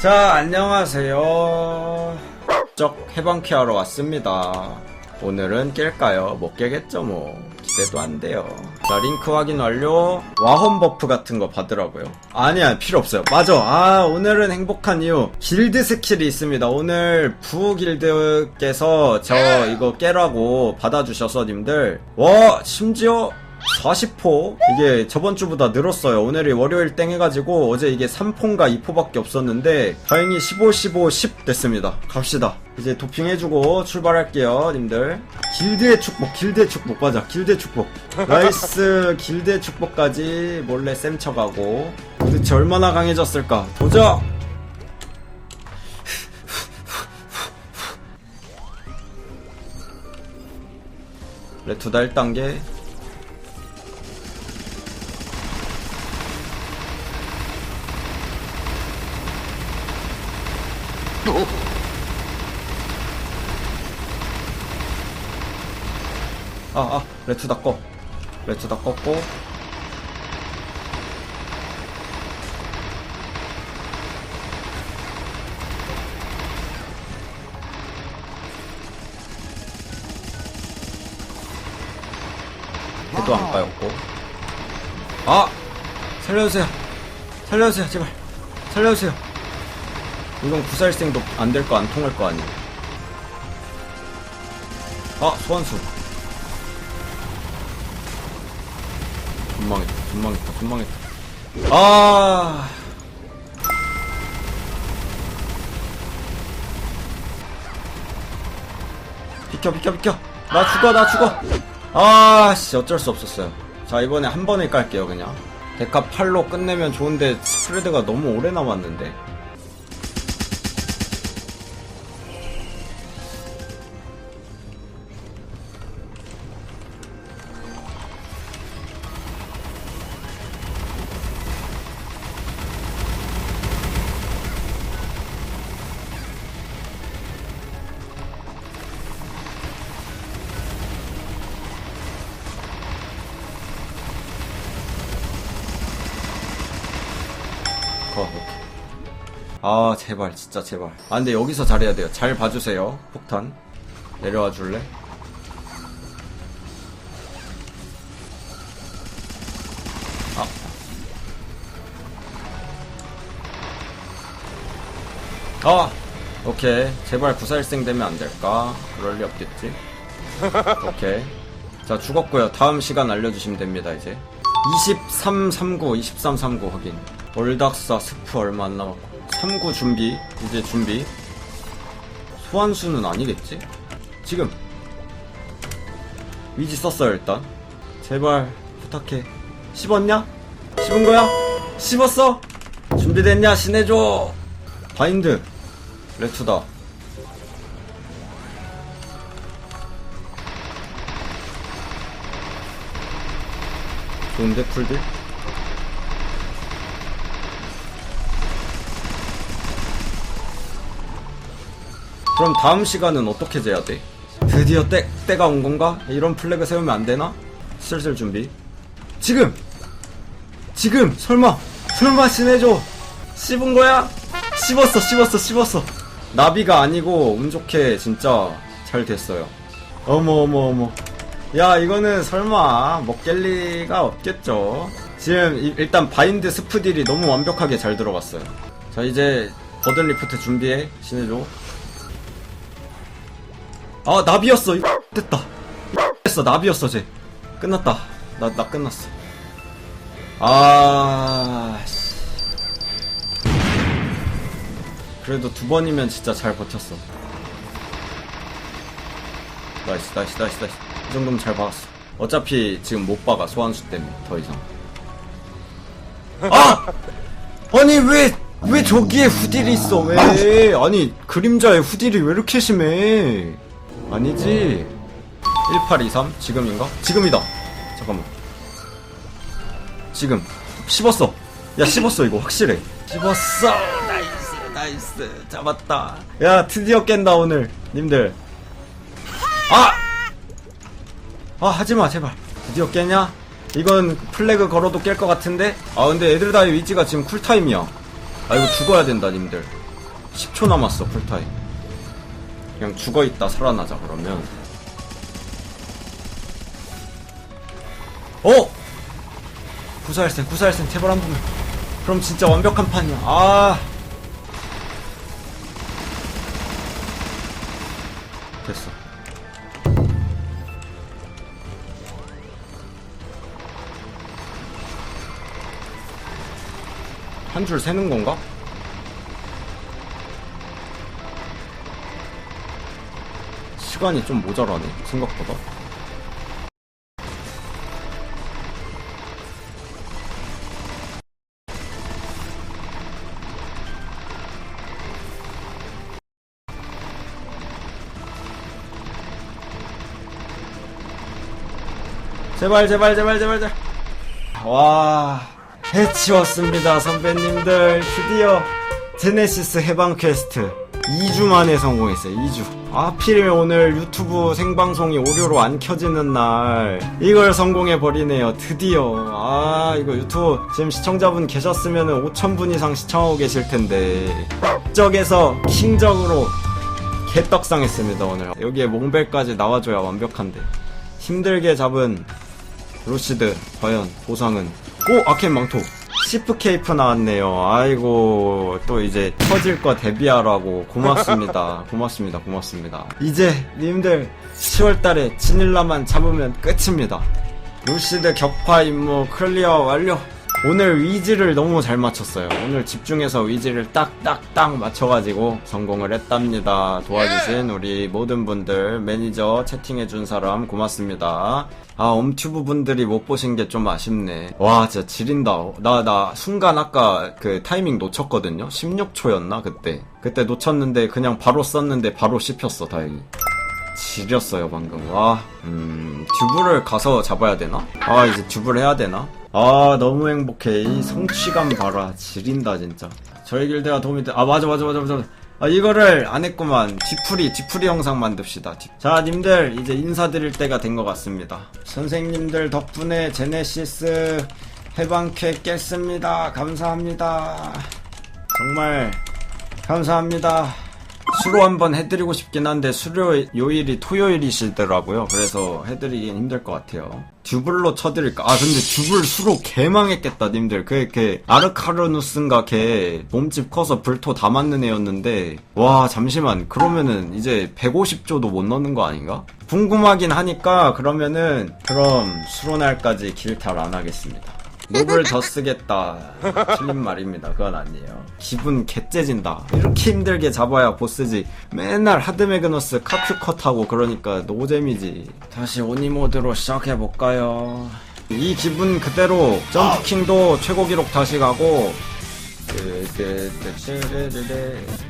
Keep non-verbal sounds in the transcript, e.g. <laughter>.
자, 안녕하세요. 쩍 해방케 하러 왔습니다. 오늘은 깰까요? 못 깨겠죠, 뭐. 기대도 안 돼요. 자, 링크 확인 완료. 와헌 버프 같은 거 받으라고요. 아니야, 필요 없어요. 맞아. 아, 오늘은 행복한 이유. 길드 스킬이 있습니다. 오늘 부호 길드께서 저 이거 깨라고 받아주셔서 님들. 와, 심지어 40포? 이게 저번 주보다 늘었어요. 오늘이 월요일 땡 해가지고 어제 이게 3포인가 2포밖에 없었는데 다행히 15, 15, 10 됐습니다. 갑시다. 이제 도핑 해주고 출발할게요, 님들. 길드의 축복, 길드의 축복, 맞아. 길드의 축복. 나이스, <laughs> 길드의 축복까지 몰래 쌤 쳐가고. 도대체 얼마나 강해졌을까? 도전! <laughs> 레투다 1단계. 아, 아, 레투 다 꺼. 레투 다 껐고. 해도 안 까였고. 아! 살려주세요. 살려주세요, 제발. 살려주세요. 이건 구살생도 안 될 거 안 통할 거 아니에요. 아, 소환수. 존망했다, 존망했다, 존망했다. 아. 비켜, 비켜, 비켜. 나 죽어, 나 죽어. 아, 씨, 어쩔 수 없었어요. 자, 이번에 한 번에 깔게요, 그냥. 데카 8로 끝내면 좋은데, 스프레드가 너무 오래 남았는데. 아, 제발, 진짜 제발. 아, 근데 여기서 잘해야 돼요. 잘 봐주세요. 폭탄. 내려와 줄래? 아. 아! 오케이. 제발 구살생 되면 안 될까? 그럴 리 없겠지. 오케이. 자, 죽었고요. 다음 시간 알려주시면 됩니다, 이제. 2339, 2339 확인. 올닥사 스프 얼마 안 남았고. 39 준비. 이제 준비. 소환수는 아니겠지? 지금. 위지 썼어요, 일단. 제발, 부탁해. 씹었냐? 씹은 거야? 씹었어? 준비됐냐? 신해줘! 바인드. 레투다. 좋은데, 풀들? 그럼 다음 시간은 어떻게 재야 돼? 드디어 때, 때가 온 건가? 이런 플래그 세우면 안 되나? 슬슬 준비. 지금! 지금! 설마! 설마 신해줘! 씹은 거야? 씹었어, 씹었어, 씹었어. 나비가 아니고, 운 좋게 진짜 잘 됐어요. 어머, 어머, 어머. 야, 이거는 설마 먹갤 리가 없겠죠. 지금 이- 일단 바인드 스프딜이 너무 완벽하게 잘 들어갔어요. 자, 이제 버든 리프트 준비해. 신해줘. 아 나비였어. 됐다. 됐어 나비였어 쟤 끝났다. 나 나 끝났어. 아 씨. 그래도 두 번이면 진짜 잘 버텼어. 나이스 나이스 나이스 나이스. 이 정도면 잘 박았어. 어차피 지금 못 박아 소환수 때문에 더 이상. 아! 아니 왜 왜 저기에 후딜이 있어? 왜? 아니 그림자에 후딜이 왜 이렇게 심해 아니지? 1823 지금인가? 지금이다. 잠깐만. 지금. 씹었어. 야 씹었어 이거. 확실해. 씹었어. 나이스 나이스. 잡았다. 야 드디어 깬다 오늘. 님들. 아! 아 하지마 제발. 드디어 깨냐? 이건 플래그 걸어도 깰 것 같은데? 아 근데 애들 다의 위치가 지금 쿨타임이야. 아 이거 죽어야 된다 님들. 10초 남았어 풀타임 그냥 죽어있다 살아나자 그러면. 어! 구사일생 구사일생 제발 한 번만 그럼 진짜 완벽한 판이야. 아. 됐어. 한 줄 세는 건가? 시간이 좀 모자라네 생각보다. 제발 제발 제발 제발 제발. 와 해치웠습니다 선배님들. 드디어 제네시스 해방 퀘스트 2주 만에 성공했어요 2주. 하필 오늘 유튜브 생방송이 오류로 안 켜지는 날. 이걸 성공해버리네요 드디어. 아 이거 유튜브 지금 시청자분 계셨으면 5천분 이상 시청하고 계실 텐데. 적에서 킹적으로 개떡상했습니다 오늘. 여기에 몽벨까지 나와줘야 완벽한데. 힘들게 잡은 루시드 과연 보상은? 오 아켄 망토 시프 케이프 나왔네요. 아이고 또 이제 터질 거 대비하라고. 고맙습니다. <laughs> 고맙습니다. 고맙습니다. 이제 님들 10월 달에 진일라만 잡으면 끝입니다. 루시드 격파 임무 클리어 완료 오늘 위지를 너무 잘 맞췄어요. 오늘 집중해서 위지를 딱딱딱 맞춰가지고 성공을 했답니다. 도와주신 우리 모든 분들, 매니저 채팅해준 사람 고맙습니다. 아, 엄튜브 분들이 못 보신 게 좀 아쉽네. 와, 진짜 지린다. 나, 나, 순간 아까 그 타이밍 놓쳤거든요? 16초였나? 그때. 그때 놓쳤는데 그냥 바로 썼는데 바로 씹혔어, 다행히. 지렸어요 방금. 와 음... 듀브를 가서 잡아야 되나? 아 이제 듀브를 해야 되나? 아 너무 행복해. 이 성취감 봐라. 지린다 진짜. 저희 길드가 도움이 돼. 아 맞아 맞아 맞아 맞아. 아 이거를 안 했구만. 뒤풀이 뒤풀이 영상 만듭시다. 뒤- 자 님들 이제 인사드릴 때가 된 것 같습니다. 선생님들 덕분에 제네시스 해방캐 깼습니다. 감사합니다. 정말 감사합니다 수로 한번 해드리고 싶긴 한데 수료 요일이 토요일이시더라고요. 그래서 해드리긴 힘들 것 같아요. 듀블로 쳐드릴까? 아 근데 듀블 수로 개망했겠다 님들. 그 이렇게 아르카르누스인가 걔 몸집 커서 불토 다 맞는 애였는데 와 잠시만 그러면은 이제 150조도 못 넣는 거 아닌가? 궁금하긴 하니까 그러면은 그럼 수로날까지 길 탈 안 하겠습니다. 몹을 더 쓰겠다. 틀린 말입니다. 그건 아니에요. 기분 개째진다. 이렇게 힘들게 잡아야 보스지. 맨날 하드매그너스 카큐컷하고 그러니까 노잼이지. 다시 오니모드로 시작해볼까요? 이 기분 그대로 점프킹도 최고 기록 다시 가고 그, 그, 그, 그, 그, 그, 그,